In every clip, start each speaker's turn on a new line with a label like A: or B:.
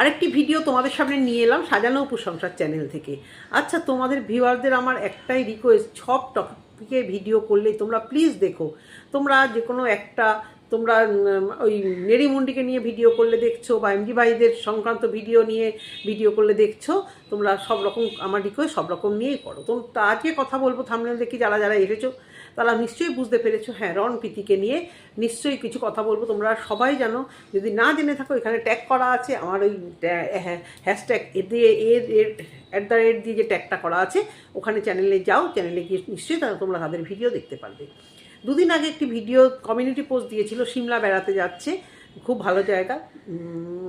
A: আরেকটি ভিডিও তোমাদের সামনে নিয়ে এলাম, সাজানো উপসংসার চ্যানেল থেকে। আচ্ছা তোমাদের ভিউয়ারদের আমার একটাই রিকোয়েস্ট সব টপিকে ভিডিও করলে তোমরা প্লিজ দেখো। তোমরা যে কোনো একটা, তোমরা ওই নেড়িমুন্ডিকে নিয়ে ভিডিও করলে দেখছ বা এমজি ভাইদের সংক্রান্ত ভিডিও নিয়ে ভিডিও করলে দেখছ, তোমরা সব রকম আমার রিকোয়েস্ট সব রকম নিয়েই করো। তো আজকে কথা বলব থামনেল দেখি যারা যারা এসেছ। তারা নিশ্চয়ই বুঝতে পেরেছ। হ্যাঁ রন প্রীতিকে নিয়ে নিশ্চয়ই কিছু কথা বলব। তোমরা সবাই জানো, যদি না জেনে থাকো, এখানে ট্যাগ করা আছে। আমার ওই হ্যাশট্যাগ এ দিয়ে এর এর অ্যাট দ্য রেট দিয়ে যে ট্যাগটা করা আছে, ওখানে চ্যানেলে যাও। চ্যানেলে গিয়ে নিশ্চয়ই তোমরা তাদের ভিডিও দেখতে পারবে। দুদিন আগে একটি ভিডিও কমিউনিটি পোস্ট দিয়েছিল, সিমলা বেড়াতে যাচ্ছে। খুব ভালো জায়গা।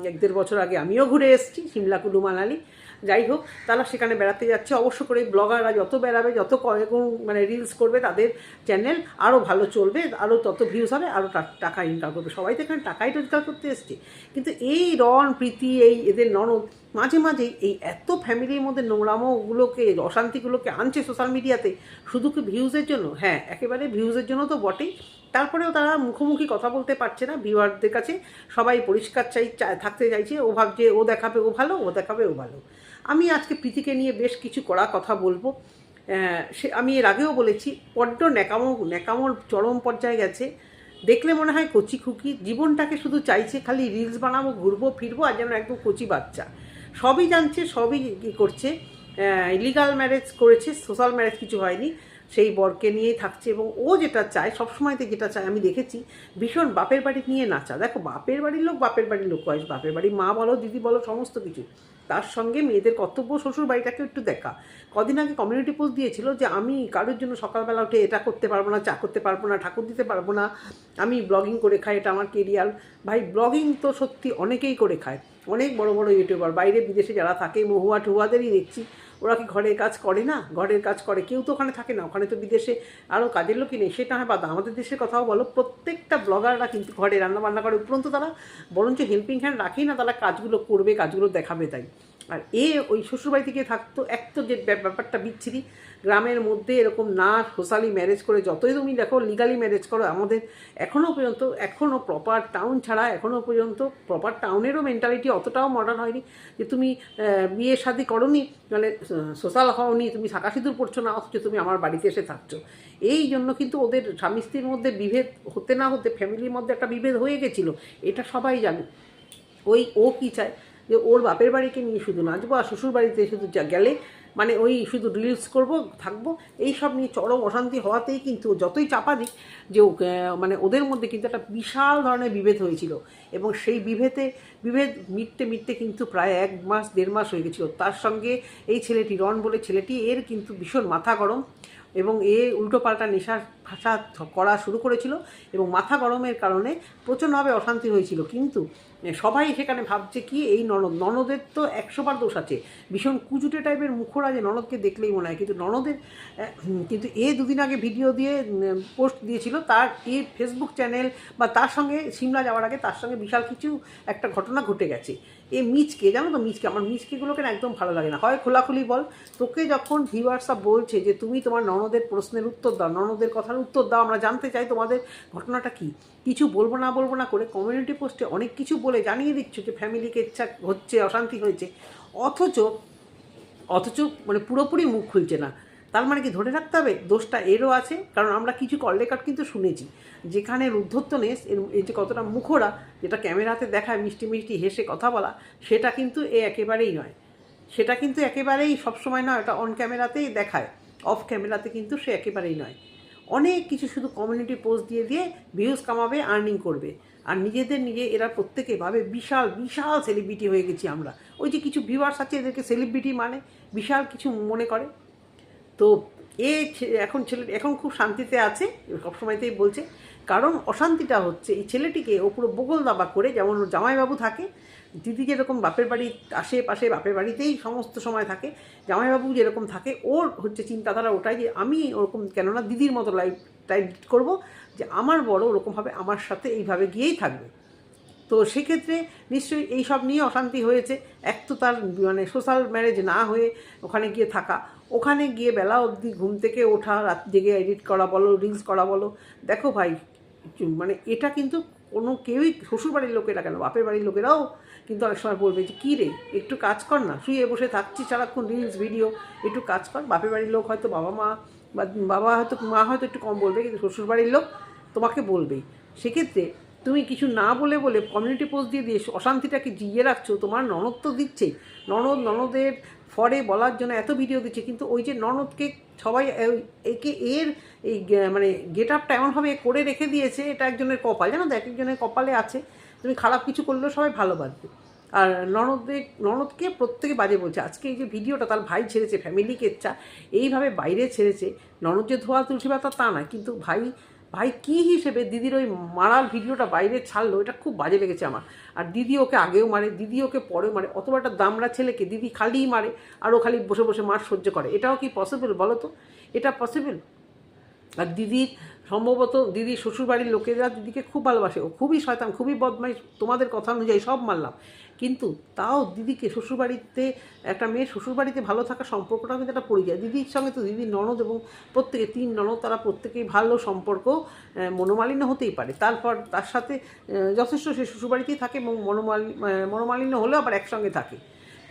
A: এক দেড় বছর আগে আমিও ঘুরে এসেছি, সিমলা কুলু মানালি। যাই হোক, তারা সেখানে বেড়াতে যাচ্ছে। অবশ্য করে ব্লগাররা যত বেড়াবে, যত ক- মানে রিলস করবে তাদের চ্যানেল আরও ভালো চলবে আরও তত ভিউজ হবে আরও টাকা ইনকাম করবে। সবাই তো এখানে টাকাই রোজগার করতে এসছে। কিন্তু এই রন প্রীতি, এই এদের ননদ, মাঝে মাঝে এই এত ফ্যামিলির মধ্যে নোংরামোগুলোকে, অশান্তিগুলোকে আনছে সোশ্যাল মিডিয়াতে শুধু কি ভিউজের জন্য? হ্যাঁ একেবারে ভিউজের জন্য তো বটেই। তারপরেও তারা মুখোমুখি কথা বলতে পারছে না ভিউয়ারদের কাছে। সবাই পরিষ্কার চাই, থাকতে চাইছে। ও ভাবছে, ও দেখাবে, ও ভালো, ও দেখাবে, ও ভালো। আমি আজকে প্রীতিকে নিয়ে বেশ কিছু কড়া কথা বলব। সে, আমি এর আগেও বলেছি বড্ড ন্যাকামো, ন্যাকামোর চরম পর্যায়ে গেছে। দেখলে মনে হয় কচি খুকি, জীবনটাকে শুধু চাইছে খালি রিলস বানাবো, ঘুরবো, ফিরবো আর যেন একদম কচি বাচ্চা। সবই জানছে, সবই করছে। ইলিগাল ম্যারেজ করেছে সোশ্যাল ম্যারেজ কিছু হয়নি। সেই বরকে নিয়েই থাকছে এবং ও যেটা চায়, সবসময়তে যেটা চায়, আমি দেখেছি, ভীষণ বাপের বাড়ি নিয়ে নাচা। দেখো, বাপের বাড়ির লোক, বাপের বাড়ির লোক হয় বাপের বাড়ি মা বলো, দিদি বলো, সমস্ত কিছু। তার সঙ্গে মেয়েদের কর্তব্য শ্বশুর বাড়িটাকে একটু দেখা। কদিন আগে কমিউনিটি পোস্ট দিয়েছিল যে, আমি কারোর জন্য সকালবেলা উঠে এটা করতে পারব না, চা করতে পারব না, ঠাকুর দিতে পারব না। আমি ব্লগিং করে খাই, এটা আমার কেরিয়ার ভাই ব্লগিং তো সত্যি অনেকেই করে খায়। অনেক বড় বড় ইউটিউবার বাইরে বিদেশে যারা থাকে, মহুয়া টুহুয়াদেরই দেখছি। ওরা কি ঘরের কাজ করে না? ঘরের কাজ করে। কেউ তো ওখানে থাকে না, ওখানে তো বিদেশে আরও কাজের লোকই নেই। সেটা হয় বাদ, আমাদের দেশের কথাও বলো, প্রত্যেকটা ব্লগাররা কিন্তু ঘরে রান্না বান্না করে। উপরন্তু তারা বরঞ্চ হেল্পিং হ্যান্ড রাখেই না, তারা কাজগুলো করবে, কাজগুলো দেখাবে তাই। আর এ ওই শ্বশুরবাড়ি থেকে থাকতো, এক তো যে ব্যাপ- ব্যাপারটা বিচ্ছিরি, গ্রামের মধ্যে এরকম না সোশ্যালি ম্যারেজ করে যতই তুমি দেখো লিগালি ম্যারেজ করো, আমাদের এখনও পর্যন্ত এখনও প্রপার টাউন ছাড়া এখনও পর্যন্ত প্রপার টাউনেরও মেন্টালিটি অতটাও মডার্ন হয়নি যে তুমি বিয়ে শাদি করনি মানে সোশ্যাল হওনি, তুমি শাঁকা সিঁদুর পড়ছো না, অথচ তুমি আমার বাড়িতে এসে থাকছো। এই জন্য কিন্তু ওদের স্বামী স্ত্রীর মধ্যে বিভেদ হতে না হতে ফ্যামিলির মধ্যে একটা বিভেদ হয়ে গেছিল, এটা সবাই জানে। ওই ও কি চায়? যে ওর বাপের বাড়িকে নিয়ে শুধু নাচবো আর শ্বশুর বাড়িতে শুধু গেলে মানে ওই শুধু রিলস করব, থাকব, এই সব নিয়ে চরম অশান্তি হওয়াতেই কিন্তু যতই চাপা দিক যে মানে ওদের মধ্যে কিন্তু একটা বিশাল ধরনের বিভেদ হয়েছিল। এবং সেই বিভেদে, বিভেদ মিটতে মিটতে কিন্তু প্রায় এক মাস, দেড় মাস হয়ে গেছিল। তার সঙ্গে এই ছেলেটি, রন বলে ছেলেটি, এর কিন্তু ভীষণ মাথা গরম এবং এ উল্টোপাল্টা নেশার ভাষা করা শুরু করেছিল এবং মাথা গরমের কারণে প্রচণ্ডভাবে অশান্তি হয়েছিল। কিন্তু সবাই সেখানে ভাবছে কি এই ননদ? ননদের তো একশোবার দোষ আছে। ভীষণ কুচুটে টাইপের মুখরা যে ননদকে দেখলেই মনে হয়। কিন্তু ননদের কিন্তু এ দুদিন আগে ভিডিও দিয়ে পোস্ট দিয়েছিল, তার এ ফেসবুক চ্যানেল বা তার সঙ্গে সিমলা যাওয়ার আগে তার সঙ্গে বিশাল কিছু একটা ঘটনা ঘটে গেছে। এ মিচকে, জানো তো মিচকে? আমার মিচকেগুলোকে একদম ভালো লাগে না। হয় খোলাখুলি বল। তোকে যখন ভিউয়ার্সরা বলছে যে তুমি তোমার ননদের প্রশ্নের উত্তর দাও, ননদের কথার উত্তর দাও, আমরা জানতে চাই তোমাদের ঘটনাটা কি। কিছু বলব না বলব না করে কমিউনিটি পোস্টে অনেক কিছু বলে জানিয়ে দিচ্ছ যে ফ্যামিলিকে ইচ্ছা হচ্ছে, অশান্তি হয়েছে। অথচ অথচ মানে পুরোপুরি মুখ খুলছে না। তার মানে কি ধরে রাখতে হবে? দোষটা এরও আছে, কারণ আমরা কিছু কল রেকর্ড কিন্তু শুনেছি। যেখানে রুদ্ধত্বনেস এর, এই যে কতটা মুখরা যেটা ক্যামেরাতে দেখায়, মিষ্টি মিষ্টি হেসে কথা বলা, সেটা কিন্তু এ একেবারেই নয়। সেটা কিন্তু একেবারেই সবসময় নয়, এটা অন ক্যামেরাতেই দেখায়। অফ ক্যামেরাতে কিন্তু সে একেবারেই নয়। অনেক কিছু শুধু কমিউনিটি পোস্ট দিয়ে দিয়ে ভিউজ কামাবে আর্নিং করবে। আর নিজেদের নিজে এরা প্রত্যেকে ভাবে বিশাল বিশাল সেলিব্রিটি হয়ে গেছি আমরা। ওই যে কিছু ভিউয়ার্স আছে, এদেরকে সেলিব্রিটি মানে বিশাল কিছু মনে করে। তো এ এখন ছেলে, এখন খুব শান্তিতে আছে, সবসময়তেই বলছে। কারণ অশান্তিটা হচ্ছে, এই ছেলেটিকে ও পুরো বগল দাবা করে, যেমন জামাইবাবু থাকে, দিদি যেরকম বাপের বাড়ি, আশেপাশে বাপের বাড়িতেই সমস্ত সময় থাকে, জামাইবাবু যেরকম থাকে, ওর হচ্ছে চিন্তাধারা ওটাই যে আমি ওরকম কেননা দিদির মতো লাইফ টাইপ করব যে আমার বড় ওরকমভাবে আমার সাথে এইভাবে গিয়েই থাকবে। তো সেক্ষেত্রে নিশ্চয়ই এই সব নিয়ে অশান্তি হয়েছে। এক তো তার মানে সোশ্যাল ম্যারেজ না হয়ে ওখানে গিয়ে থাকা। ওখানে গিয়ে বেলা অবধি ঘুম থেকে ওঠা, রাত জেগে এডিট করা বলো রিলস করা বলো। দেখো ভাই মানে এটা কিন্তু কোনো কেউই শ্বশুরবাড়ির লোকেরা কেন? বাপের বাড়ির লোকেরাও কিন্তু অনেক সময় বলবে যে, কী রে? একটু কাজ কর না। শুয়ে বসে থাকছি, সারাক্ষণ রিলস ভিডিও একটু কাজ কর। বাপের বাড়ির লোক হয়তো বাবা মা, বা বাবা হয়তো, মা হয়তো একটু কম বলবে, কিন্তু শ্বশুরবাড়ির লোক তোমাকে বলবেই সেক্ষেত্রে তুমি কিছু না বলে বলে কমিউনিটি পোস্ট দিয়ে দিয়ে অশান্তিটাকে জিয়ে রাখছো, তোমার ননদ তো দিচ্ছে। ননদ, ননদের ফরে বলার জন্য এত ভিডিও দিচ্ছে, কিন্তু ওই যে ননদকে সবাই একে এর এই মানে গেট আপটা এমনভাবে করে রেখে দিয়েছে, এটা একজনের কপাল। জানো তো, এক একজনের কপালে আছে। তুমি খারাপ কিছু করলেও সবাই ভালোবাসবে আর ননদে, ননদকে প্রত্যেকে বাজে বলছে, আজকে এই যে ভিডিওটা তার ভাই ছেড়েছে ফ্যামিলি কেচ্ছা এইভাবে বাইরে ছেড়েছে। ননদ যে ধোয়া তুলসী পাতা তা না, কিন্তু ভাই ভাই কী হিসেবে দিদির ওই মারার ভিডিওটা বাইরে ছাড়লো, এটা খুব বাজে লেগেছে আমার। আর দিদি ওকে আগেও মারে, দিদি ওকে পরেও মারে, অথবা একটা দামড়া ছেলেকে দিদি খালিই মারে, আর ও খালি বসে বসে মার সহ্য করে। এটাও কি পসিবল বলো তো? এটা পসিবল আর দিদির সম্ভবত দিদির শ্বশুরবাড়ির লোকেরা দিদিকে খুব ভালোবাসে। ও খুবই শয়তান, খুবই বদমাইশ। তোমাদের কথা অনুযায়ী সব মানলাম। কিন্তু তাও দিদিকে শ্বশুরবাড়িতে, একটা মেয়ের শ্বশুরবাড়িতে ভালো থাকা সম্পর্কটা কিন্তু একটা পরিচয়। দিদির সঙ্গে তো দিদির ননদ এবং প্রত্যেকে তিন ননদ, তারা প্রত্যেকেই ভালো সম্পর্ক মনোমালিন্য হতেই পারে। তারপর তার সাথে যথেষ্ট সে শ্বশুরবাড়িতেই থাকে এবং মনোমালি মনোমালিন্য হলেও আবার একসঙ্গে থাকে।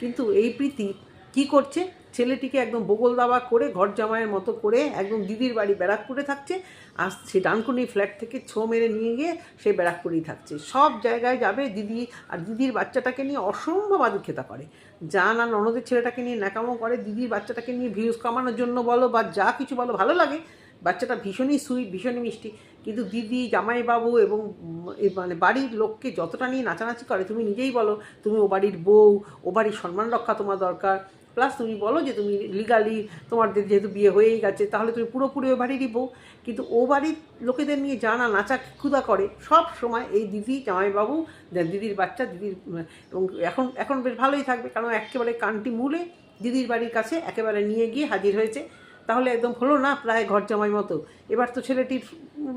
A: কিন্তু এই প্রীতি কি করছে? ছেলেটিকে একদম বগল দাবা করে, ঘর জামাইয়ের মতো করে একদম দিদির বাড়ি ব্যারাকপুরে থাকছে। আর সে ডানকুনি ফ্ল্যাট থেকে ছো মেরে নিয়ে গিয়ে সে ব্যারাকপুরেই থাকছে। সব জায়গায় যাবে দিদি আর দিদির বাচ্চাটাকে নিয়ে অসম্ভব আদিক্ষেতা করে। যা না ননদের ছেলেটাকে নিয়ে ন্যাকামো করে, দিদির বাচ্চাটাকে নিয়ে ভিউজ কামানোর জন্য বলো বা যা কিছু বলো, ভালো লাগে। বাচ্চাটা ভীষণই সুইট, ভীষণই মিষ্টি। কিন্তু দিদি, জামাইবাবু এবং মানে বাড়ির লোককে যতটা নিয়ে নাচানাচি করে, তুমি নিজেই বলো, তুমি ও বাড়ির বউ, ও বাড়ির সম্মান রক্ষা তোমার দরকার। প্লাস তুমি বলো যে তুমি লিগালি তোমাদের যেহেতু বিয়ে হয়েই গেছে, তাহলে তুমি পুরোপুরি ও বাড়িরই বউ। কিন্তু ও বাড়ির লোকেদের নিয়ে জানা নাচা ক্ষুদা করে, সব সময় এই দিদি, জামাইবাবু দিদির বাচ্চা, দিদির, এবং এখন এখন বেশ ভালোই থাকবে, কারণ একেবারে কানটি মুলে দিদির বাড়ির কাছে একেবারে নিয়ে গিয়ে হাজির হয়েছে। তাহলে একদম হলো না প্রায় ঘর জামাই মতো। এবার তো ছেলেটির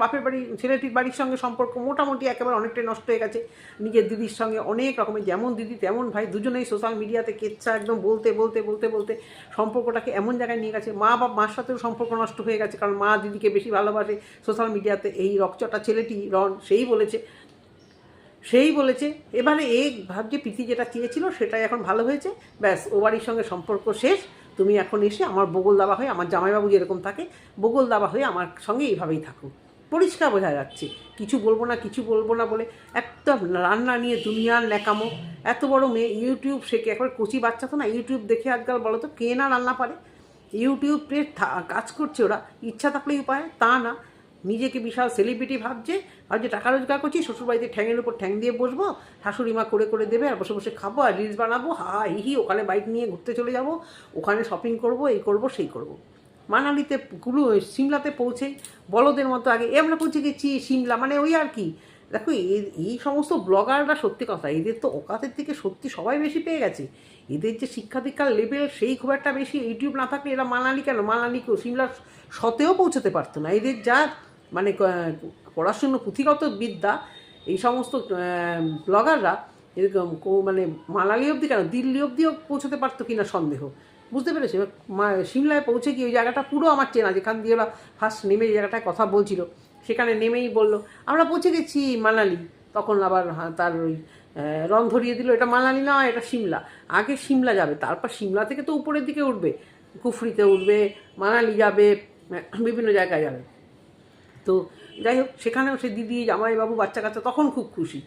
A: বাপের বাড়ি, ছেলেটির বাড়ির সঙ্গে সম্পর্ক মোটামুটি একেবারে অনেকটাই নষ্ট হয়ে গেছে। নিজের দিদির সঙ্গে অনেক রকমের, যেমন দিদি তেমন ভাই, দুজনেই সোশ্যাল মিডিয়াতে কেচ্ছা একদম বলতে বলতে বলতে বলতে সম্পর্কটাকে এমন জায়গায় নিয়ে গেছে। মা বা, মার সাথেও সম্পর্ক নষ্ট হয়ে গেছে কারণ মা দিদিকে বেশি ভালোবাসে সোশ্যাল মিডিয়াতে এই রকচটা ছেলেটি রন, সেই বলেছে। সেই বলেছে। এবারে এই ভাবছে প্রীতি যেটা চেয়েছিল সেটাই এখন ভালো হয়েছে। ব্যাস, ও বাড়ির সঙ্গে সম্পর্ক শেষ। তুমি এখন এসে আমার বগল দাবা হয়ে, আমার জামাইবাবু যেরকম থাকে বগল দাবা হয়ে আমার সঙ্গে এইভাবেই থাকো। পরিষ্কার বোঝা যাচ্ছে। কিছু বলব না, কিছু বলব না বলে একটা রান্না নিয়ে দুনিয়ার ন্যাকামো। এত বড় মেয়ে, ইউটিউব শেখে একবার কচি বাচ্চা তো না? ইউটিউব দেখে আজকাল বলো তো, কে না রান্না পারে? ইউটিউবে কাজ করছে ওরা। ইচ্ছা থাকলেই উপায়, তা না। নিজেকে বিশাল সেলিব্রিটি ভাবছে ভাবছে টাকা রোজগার করছি, শ্বশুরবাড়িতে ঠ্যাঙের উপর ঠ্যাং দিয়ে বসবো, শাশুড়ি মা করে করে দেবে, আর বসে বসে খাব, আর রিলস বানাবো, হা, হি হি, ওখানে বাইক নিয়ে ঘুরতে চলে যাব, ওখানে শপিং করব, এই করব, সেই করব। মানালিতে কুলু সিমলাতে পৌঁছে বলদের মতো আগে, এ আমরা পৌঁছে গেছি সিমলা মানে ওই আর কি। দেখো এই সমস্ত ব্লগাররা সত্যি কথা, এদের তো ওকাতের থেকে সত্যি সবাই বেশি পেয়ে গেছে। এদের যে শিক্ষা দীক্ষার লেভেল সেই খুব একটা বেশি ইউটিউব না থাকলে এরা মানালি কেন? মানালিকেও সিমলার সতেও পৌঁছতে পারতো না। এদের যা মানে পড়াশুনো পুঁথিগত বিদ্যা, এই সমস্ত ব্লগাররা এরকম মানে মানালি অবধি কেন? দিল্লি অবধিও পৌঁছতে পারতো কিনা সন্দেহ। বুঝতে পেরেছি? সিমলায় পৌঁছে গিয়ে ওই জায়গাটা পুরো আমার চেনা, যেখান দিয়ে ওরা ফার্স্ট নেমে জায়গাটায় কথা বলছিল, সেখানে নেমেই বলল, আমরা পৌঁছে গেছি মানালি। তখন আবার তার ওই রং ধরিয়ে দিল, এটা মানালি না, এটা সিমলা। আগে সিমলা যাবে, তারপর সিমলা থেকে তো উপরের দিকে উঠবে, কুফরিতে উঠবে, মানালি যাবে বিভিন্ন জায়গায় যাবে। তো যাই হোক, সেখানেও সে দিদি, জামাইবাবু বাচ্চা কাচ্চা তখন খুব খুশি।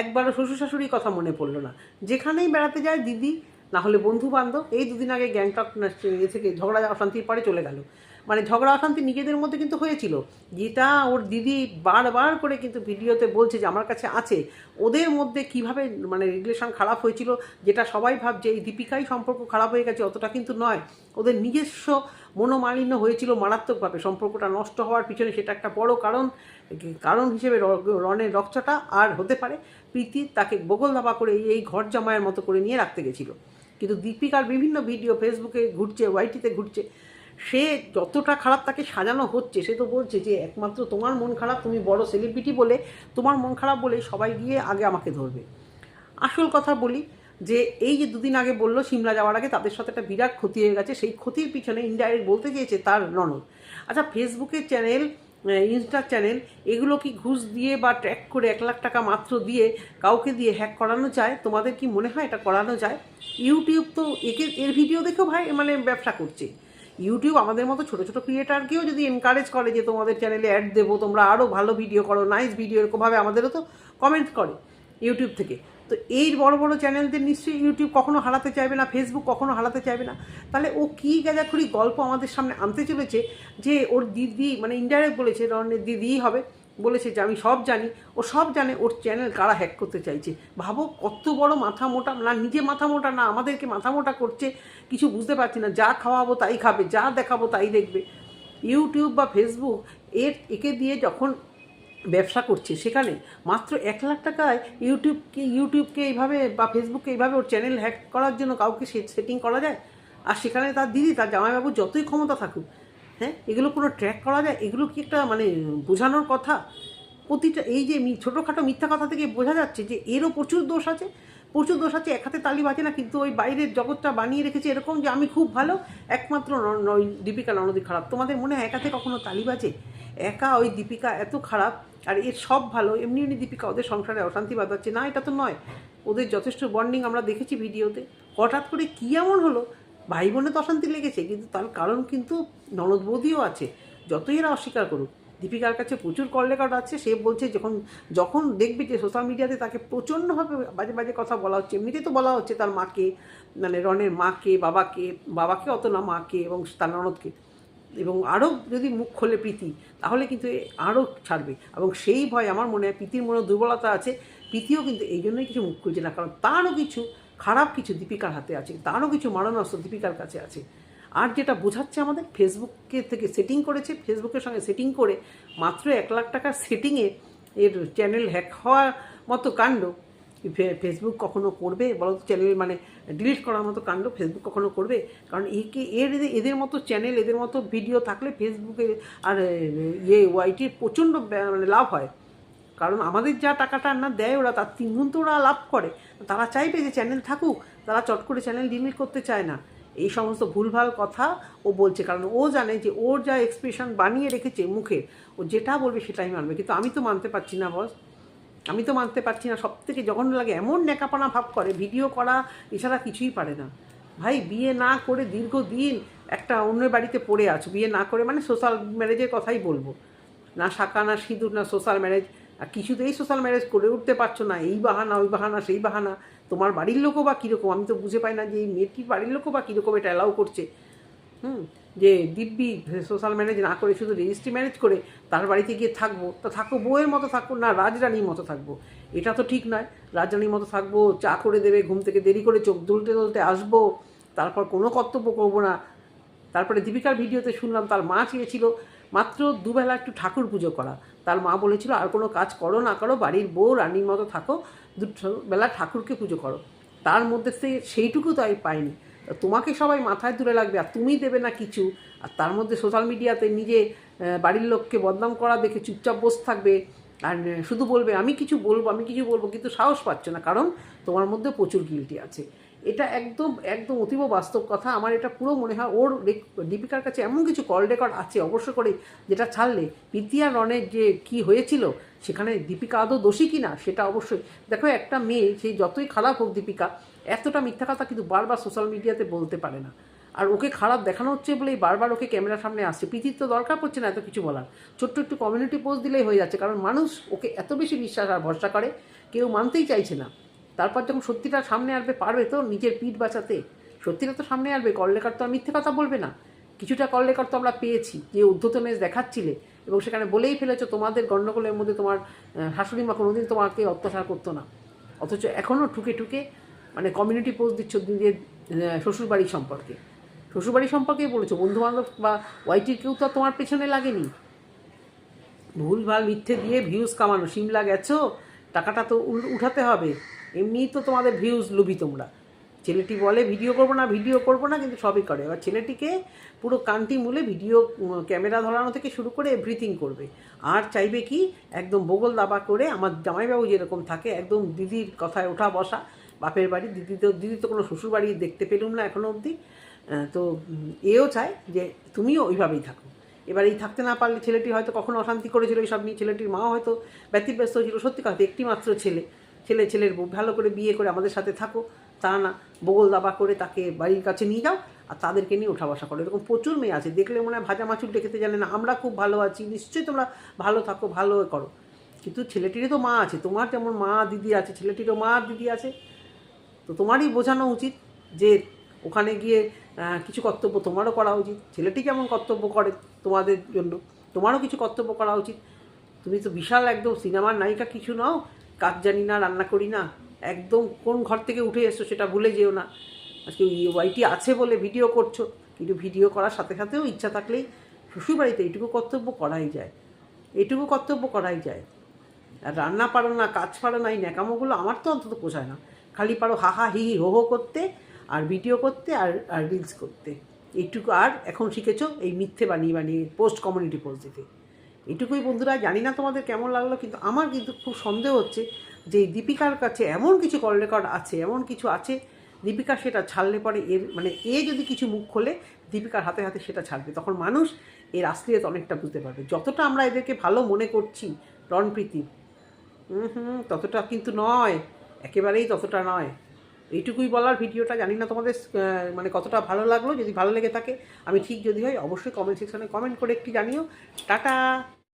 A: একবারও শ্বশুর শাশুড়ির কথা মনে পড়ল না। যেখানেই বেড়াতে যায় দিদি না হলে বন্ধু বান্ধব এই দুদিন আগে গ্যাংটক এ থেকে ঝগড়া অশান্তির পরে চলে গেল। মানে ঝগড়া অশান্তি নিজেদের মধ্যে কিন্তু হয়েছিল। যেটা ওর দিদি বারবার করে কিন্তু ভিডিওতে বলছে যে, আমার কাছে আছে। ওদের মধ্যে কীভাবে মানে রিলেশন খারাপ হয়েছিল, যেটা সবাই ভাবছে, এই দীপিকাই সম্পর্ক খারাপ হয়ে গেছে, অতটা কিন্তু নয়। ওদের নিজস্ব মনোমালিন্য হয়েছিল মারাত্মকভাবে। সম্পর্কটা নষ্ট হওয়ার পিছনে সেটা একটা বড় কারণ কারণ হিসেবে রনের রক্তটা আর হতে পারে। প্রীতি তাকে বগল ধাবা করে এই- ঘর জামাইয়ের মতো করে নিয়ে রাখতে গেছিল। কিন্তু দীপিকার বিভিন্ন ভিডিও ফেসবুকে ঘুরছে, ওয়াইটিতে ঘুরছে, সে যতটা খারাপ তাকে সাজানো হচ্ছে, সে তো বলছে যে একমাত্র তোমার মন খারাপ, তুমি বড় সেলিব্রিটি বলে, তোমার মন খারাপ বলে সবাই গিয়ে আগে আমাকে ধরবে। আসল কথা বলি যে এই যে দুদিন আগে বলল সিমলা যাওয়ার আগে তাদের সাথে একটা বিরাট ক্ষতি হয়ে গেছে, সেই ক্ষতির পিছনে ইনডাইরেক্ট বলতে চেয়েছে তার ননদ। আচ্ছা ফেসবুকের চ্যানেল ইনস্টা চ্যানেল এগুলো কি ঘুষ দিয়ে বা ট্র্যাক করে এক লাখ টাকা মাত্র দিয়ে কাউকে দিয়ে হ্যাক করানো যায়? তোমাদের কি মনে হয় এটা করানো যায়? ইউটিউব তো একে, এর ভিডিও দেখেও ভাই মানে ব্যবসা করছে। ইউটিউব আমাদের মতো ছোটো ছোটো ক্রিয়েটারকেও যদি এনকারেজ করে যে তোমাদের চ্যানেলে অ্যাড দেবো, তোমরা আরও ভালো ভিডিও করো নাইস ভিডিও এরকমভাবে আমাদেরও তো কমেন্ট করে ইউটিউব থেকে। তো এই বড় বড় চ্যানেলদের নিশ্চয়ই ইউটিউব কখনো হারাতে চাইবে না ফেসবুক কখনো হারাতে চাইবে না। তাহলে ও কী গাজাখুরি গল্প আমাদের সামনে আনতে চলেছে যে ওর দিদি মানে ইনডাইরেক্ট বলেছে রনের দিদিই হবে, বলেছে যে আমি সব জানি, ও সব জানে ওর চ্যানেল কারা হ্যাক করতে চাইছে। ভাবো কত বড় মাথা মোটা, না নিজে মাথা মোটা না আমাদেরকে মাথা মোটা করছে, কিছু বুঝতে পারছি না, যা খাওয়াবো তাই খাবে, যা দেখাবো তাই দেখবে। ইউটিউব বা ফেসবুক এর একে দিয়ে যখন ব্যবসা করছে সেখানে মাত্র এক লাখ টাকায় ইউটিউবকে ইউটিউবকে এইভাবে বা ফেসবুককে এইভাবে ওর চ্যানেল হ্যাক করার জন্য কাউকে সেটিং করা যায়? আর সেখানে তার দিদি, তার জামাইবাবু যতই ক্ষমতা থাকুক হ্যাঁ? এগুলো কোনো ট্র্যাক করা যায়? এগুলো কি একটা মানে বোঝানোর কথা? প্রতিটা এই যে ছোটোখাটো মিথ্যা কথা থেকে বোঝা যাচ্ছে যে এরও প্রচুর দোষ আছে। প্রচুর দোষ আছে, এক হাতে তালি বাজে না, কিন্তু ওই বাইরের জগৎটা বানিয়ে রেখেছে এরকম যে আমি খুব ভালো, একমাত্র দীপিকা ননদী খারাপ। তোমাদের মনে হয় এক হাতে কখনো তালি বাজে? একা ওই দীপিকা এত খারাপ, আর এর সব ভালো। এমনি এমনি দীপিকা ওদের সংসারে অশান্তি বাঁধাচ্ছে। না, এটা তো নয়। ওদের যথেষ্ট বন্ডিং আমরা দেখেছি ভিডিওতে। হঠাৎ করে কী এমন হলো? ভাই বোনে তো অশান্তি লেগেছে, কিন্তু তার কারণ কিন্তু ননদ আছে। যতই এরা অস্বীকার করুক, দীপিকার কাছে প্রচুর কল রেকর্ড আছে। সে বলছে যখন যখন দেখবে যে সোশ্যাল মিডিয়াতে তাকে প্রচণ্ডভাবে বাজে বাজে কথা বলা হচ্ছে এমনিতেই তো বলা হচ্ছে তার মাকে মানে রনের মাকে, বাবাকে বাবাকে অত না, মাকে এবং তার ননদকে। এবং আরও যদি মুখ খোলে প্রীতি, তাহলে কিন্তু আরও ছাড়বে। এবং সেই ভয় আমার মনে হয় প্রীতির মনে দুর্বলতা আছে। প্রীতিও কিন্তু এই জন্যই কিছু মুখ খুলছে না, কারণ তারও কিছু খারাপ কিছু দীপিকার হাতে আছে, তারও কিছু মারণাস্ত্র দীপিকার কাছে আছে। আর যেটা বোঝাচ্ছে আমাদের, ফেসবুকে থেকে সেটিং করেছে, ফেসবুকের সঙ্গে সেটিং করে মাত্র এক লাখ টাকার সেটিংয়ে এর চ্যানেল হ্যাক হওয়ার মতো কাণ্ড ফেসবুক কখনো করবে? বলো চ্যানেল মানে ডিলিট করার মতো কাণ্ড ফেসবুক কখনো করবে? কারণ একে এর এদের- এদের মতো চ্যানেল এদের মতো ভিডিও থাকলে ফেসবুকে আর ইয়ে ওয়াইটির প্রচণ্ড মানে লাভ হয়। কারণ আমাদের যা টাকাটা না দেয় ওরা, তার তিনগুণ তো ওরা লাভ করে। তারা চাইবে যে চ্যানেল থাকুক, তারা চট করে চ্যানেল ডিলিট করতে চায় না। এই সমস্ত ভুলভাল কথা ও বলছে। কারণ ও জানে যে ওর যা এক্সপ্রেশন বানিয়ে রেখেছে মুখে, ও যেটা বলবে সেটাই মানবে। কিন্তু আমি তো মানতে পারছি না বস আমি তো মানতে পারছি না সব থেকে জঘন্য লাগে এমন ন্যাকাপানা ভাব করে, ভিডিও করা এছাড়া কিছুই পারে না। ভাই, বিয়ে না করে দীর্ঘদিন একটা অন্যের বাড়িতে পড়ে আছো, বিয়ে না করে মানে সোশ্যাল ম্যারেজের কথাই বলব। না শাখা, না সিঁদুর, না সোশ্যাল ম্যারেজ আর কিছুতেই সোশ্যাল ম্যারেজ করে উঠতে পারছ না, এই বাহানা, ওই বাহানা, সেই বাহানা। তোমার বাড়ির লোকও বা কীরকম? আমি তো বুঝে পাই না যে এই মেয়েটির বাড়ির লোকও বা কীরকম এটা অ্যালাউ করছে। হুম, যে দিব্যি সোশ্যাল ম্যারেজ না করে, শুধু রেজিস্ট্রি ম্যারেজ করে তার বাড়িতে গিয়ে থাকব। তো থাকো বউয়ের মতো থাকব, না রাজরানীর মতো থাকব? এটা তো ঠিক নয়। রাজরানীর মতো থাকব, চা করে দেবে, ঘুম থেকে দেরি করে চোখ দুলতে দুলতে আসব, তারপর কোনো কর্তব্য করব না। তারপরে দীপিকার ভিডিওতে শুনলাম, তার মা চেয়েছিল মাত্র দুবেলা একটু ঠাকুর পুজো করা। তার মা বলেছিল, আর কোনো কাজ করো না করো, বাড়ির বউ রানীর মতো থাকো দু বেলা ঠাকুরকে পুজো করো। তার মধ্যে সে সেইটুকু তো আমি পাইনি। তোমাকে সবাই মাথায় তুলে লাগবে, আর তুমি দেবে না কিছু। আর তার মধ্যে সোশ্যাল মিডিয়াতে নিজে বাড়ির লোককে বদনাম করা দেখে চুপচাপ বসে থাকবে। আর শুধু বলবে, আমি কিছু বলব, আমি কিছু বলব। কিন্তু সাহস পাচ্ছ না, কারণ তোমার মধ্যে প্রচুর গিলটি আছে। এটা একদম একদম অতীব বাস্তব কথা। আমার এটা পুরো মনে হয় ওর দীপিকার কাছে এমন কিছু কল রেকর্ড আছে অবশ্য করে যেটা ছাড়লে আর রনের যে কি হয়েছিল, সেখানে দীপিকা আদৌ দোষী কি না সেটা অবশ্যই। দেখো একটা মেয়ে সেই যতই খারাপ হোক দীপিকা এতটা মিথ্যা কথা কিন্তু বারবার সোশ্যাল মিডিয়াতে বলতে পারে না। আর ওকে খারাপ দেখানো হচ্ছে বলেই বারবার ওকে ক্যামেরার সামনে আসছে। প্রীতির তো দরকার পড়ছে না এত কিছু বলার। ছোট্ট একটু কমিউনিটি পোস্ট দিলেই হয়ে যাচ্ছে। কারণ মানুষ ওকে এত বেশি বিশ্বাস আর ভরসা করে, কেউ মানতেই চাইছে না। তারপর যখন সত্যিটা সামনে আসবে, পারবে তো নিজের পিঠ বাঁচাতে। সত্যিটা তো সামনে আসবে। কল্লেকার তো আর মিথ্যে কথা বলবে না। কিছুটা কল্লেকার তো আমরা পেয়েছি, যে উদ্ধতনেস দেখাচ্ছিলে এবং সেখানে বলেই ফেলেছো, তোমাদের গণ্ডগোলের মধ্যে তোমার শাশুড়ি মা কোনোদিন তোমাকে অত্যাচার করতো না। অথচ এখনও ঠুকে ঠুকে মানে কমিউনিটি পোস্ট দিচ্ছ নিজের শ্বশুরবাড়ি সম্পর্কে। শ্বশুরবাড়ি সম্পর্কেই বলেছ, বন্ধুবান্ধব বা ওয়াইটির কেউ তো তোমার পেছনে লাগেনি। ভুলভাল মিথ্যে দিয়ে ভিউজ কামানো, সিমলা গেছো, টাকাটা তো উঠাতে হবে। এমনিই তো তোমাদের ভিউজ লুবি তোমরা। ছেলেটি বলে, ভিডিও করব না, ভিডিও করব না, কিন্তু সবই করে। এবার ছেলেটিকে পুরো কান্তি মূলে ভিডিও ক্যামেরা ধরানো থেকে শুরু করে এভরিথিং করবে। আর চাইবে কি, একদম বগল দাবা করে আমার জামাইবাবু যেরকম থাকে, একদম দিদির কথায় ওঠা বসা বাপের বাড়ি, দিদি তো দিদি তো কোনো শ্বশুর বাড়ি দেখতে পেলুম না এখনও অবধি। তো এও চায় যে তুমিও ওইভাবেই থাকো। এবার এই থাকতে না পারলে ছেলেটি হয়তো কখনো অশান্তি করেছিল, এইসব নিয়ে ছেলেটির মাও হয়তো ব্যতিব্যস্ত হয়েছিল। সত্যি কথা, একটি মাত্র ছেলে। ছেলে, ছেলের বউ, ভালো করে বিয়ে করে আমাদের সাথে থাকো। তা না, বগল দাবা করে তাকে বাড়ির কাছে নিয়ে যাও আর তাদেরকে নিয়ে ওঠা বসা করো। এরকম প্রচুর মেয়ে আছে, দেখলে মনে হয় ভাজা মাছুর ডেকেতে জানে না, আমরা খুব ভালো আছি, নিশ্চয়ই তোমরা ভালো থাকো, ভালো করো। কিন্তু ছেলেটিরই তো মা আছে, তোমার যেমন মা, দিদি আছে, ছেলেটিরও মা, দিদি আছে। তো তোমারই বোঝানো উচিত যে ওখানে গিয়ে কিছু কর্তব্য তোমারও করা উচিত। ছেলেটি কেমন কর্তব্য করে তোমাদের জন্য? তোমারও কিছু কর্তব্য করা উচিত। তুমি তো বিশাল একদম সিনেমার নায়িকা, কিছু নাও। কাজ জানি না, রান্না করি না। একদম কোন ঘর থেকে উঠে এসছো সেটা ভুলে যেও না। আজকে ওয়াইটি আছে বলে ভিডিও করছ, কিন্তু ভিডিও করার সাথে সাথেও ইচ্ছা থাকলেই শ্বশুরবাড়িতে এইটুকু কর্তব্য করাই যায়। এইটুকু কর্তব্য করাই যায়। আর রান্না পারো না, কাজ পারো না, এই ন্যাকামোগুলো আমার তো অন্তত পোষায় না। খালি পারো হা হা, হি হি, হো করতে, আর ভিডিও করতে, আর আর রিলস করতে। এইটুকু আর এখন শিখেছো এই মিথ্যে বানিয়ে বানিয়ে পোস্ট কমিউনিটি পোস্ট দিতে। এইটুকুই বন্ধুরা, জানি না তোমাদের কেমন লাগল, কিন্তু আমার কিন্তু খুব সন্দেহ হচ্ছে যে দীপিকার কাছে এমন কিছু কল রেকর্ড আছে, এমন কিছু আছে, দীপিকা সেটা ছাড়লে পরে এর মানে এ যদি কিছু মুখ খোলে, দীপিকার হাতে হাতে সেটা ছাড়বে। তখন মানুষ এর আসলিয়ত অনেকটা বুঝতে পারবে। যতটা আমরা এদেরকে ভালো মনে করছি রণপ্রীতি হুম, ততটা কিন্তু নয়। একেবারেই ততটা নয়। এইটুকুই বলার ভিডিওটা জানি না তোমাদের মানে কতটা ভালো লাগল। যদি ভালো লেগে থাকে, আমি ঠিক যদি হয়, অবশ্যই কমেন্ট সেকশনে কমেন্ট করে একটি জানিও। টাটা!